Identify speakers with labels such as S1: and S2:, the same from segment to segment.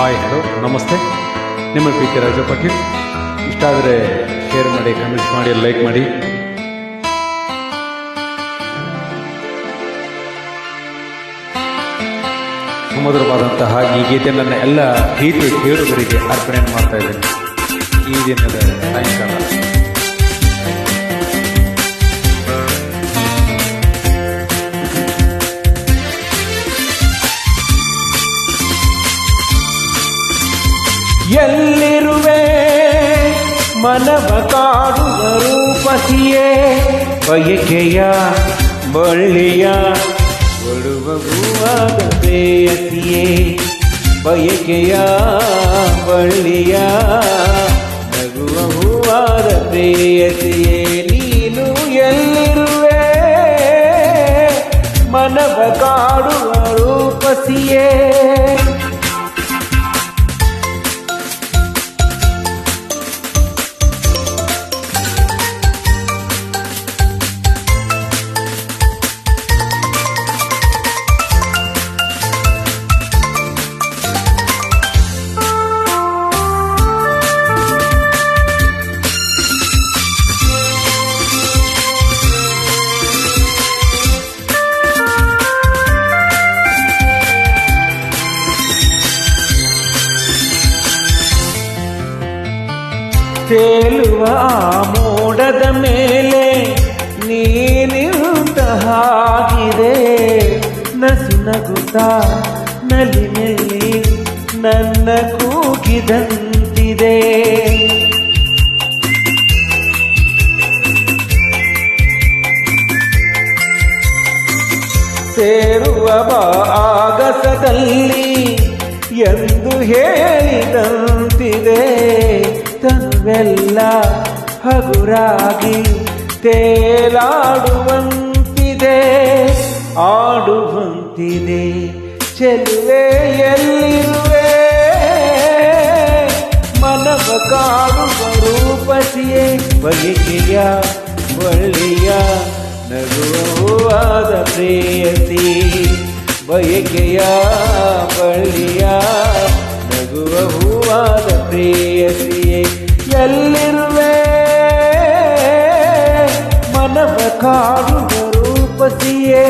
S1: Hi, hello, ನಮಸ್ತೆ. ನಿಮ್ಮ P K ರಾಜ ಪಾಟೀಲ್. ಇಷ್ಟ ಆದರೆ ಶೇರ್ ಮಾಡಿ ಕಮೆಂಟ್ಸ್ ಮಾಡಿ ಲೈಕ್ ಮಾಡಿ. ಸುಮಧುರವಾದಂತಹ ಈ ಗೀತೆ ನನ್ನ ಎಲ್ಲ ಗೀತೆ ಕೇಳುಗರಿಗೆ ಅರ್ಪಣೆ ಮಾಡ್ತಾ ಇದ್ದೇನೆ. ಈ ದಿನದ ಸಾಯಂಕಾಲ.
S2: ಮನವ ಕಾಡುವ ರೂಪಸಿಯೇ ಬಯಕೆಯ ಬಳ್ಳಿಯ ಒಡುವ ಹೂವಾದ ಬಯಕೆಯ ಬಳ್ಳಿಯ ನಗುವ ಹೂವಾದ ಪ್ರೇಯಸಿಯೇ ನೀನು ಎಲ್ಲಿರುವೆ? ಮನವ ಕಾಡುವ ರೂಪಸಿಯೇ ತೇಲುವ ಮೋಡದ ಮೇಲೆ ನೀನಿಂತ ಹಾಗಿದೆ. ನಸು ನಲಿ ನಲ್ಲಿ ನನ್ನ ಕೂಗಿದಂತಿದೆ ಸೇರುವ ಆಗಸದಲ್ಲಿ ಎಂದು ಹೇಳಿದಂತಿದೆ. ತನುವೆಲ್ಲ ಹಗುರಾಗಿ ತೇಲಾಡುವಂತಿದೆ, ಆಡುವಂತಿದೆ ಚೆಲುವೆ ಎಲ್ಲಿರುವೆ ಮನವ ಕಾಡುವ ರೂಪಸಿಯೇ ಬಗೆಯ ಬಳ್ಳಿಯ ನಗುವಾದ ಪ್ರೇಯಸಿ. ಬಯಕೆಯ ಬಳ್ಳಿಯ ನಗುವ ಹೂವಾದ ಪ್ರೇಯಸಿಯೇ ಎಲ್ಲಿರುವೆ ಮನವ ಕಾಡುವ ರೂಪಸಿಯೇ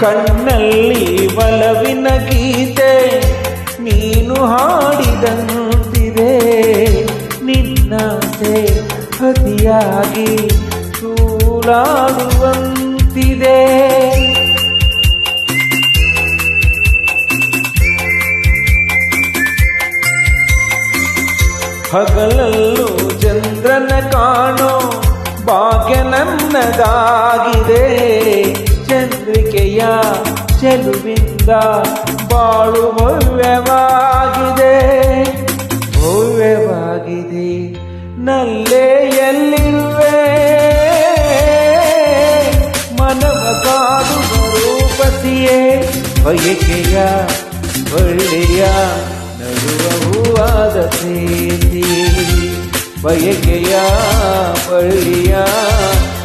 S2: ಕಣ್ಣಲ್ಲಿ ಒಲವಿನ ಗೀತೆ ನೀನು ಹಾಡಿದಂತಿದೆ ನಿನ್ನಂತೆ ಹತಿಯಾಗಿ ತೂಲಾಡುವಂತಿದೆ ಹಗಲಲ್ಲೂ ಚಂದ್ರನ ಕಾಣೋ ಭಾಗ್ಯ ನನ್ನದಾಗಿದೆ. ಚಂದ್ರಿಕೆಯ ಚೆಲುವಿಂದ ಬಾಳು ಭವ್ಯವಾಗಿದೆ ಭವ್ಯವಾಗಿದೆ ನಲ್ಲೇ ಎಲ್ಲಿರುವೆ? ಮನವ ಕಾಡುವ ರೂಪಸಿಯೇ, ಬಯಕೆಯ ಒಳ್ಳೆಯ ನಡುವ ಹೂವಾದ ಪ್ರೀತಿ ಬಯಕೆಯ ಬಳ್ಳಿಯ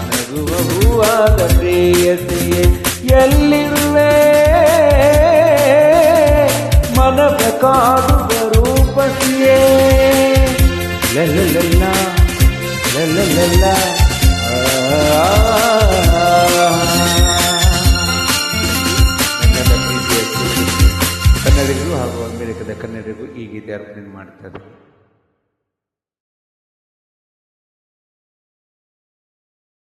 S2: ನಗುವ ಹೂವಾದ ಪ್ರೇಯಸಿಯೇ ಎಲ್ಲಿರುವೆ? ಮನ ಕಾಡುವ ರೂಪಸಿಯೇ? ಲಲ್ಲ ಲಲ್ಲ
S1: ಕನ್ನಡಿಗರು ಹಾಗೂ ಅಮೆರಿಕದ ಕನ್ನಡಿಗರು ಈ ಗೀತೆ ಅರ್ಪಣೆ ಮಾಡ್ತಾರೆ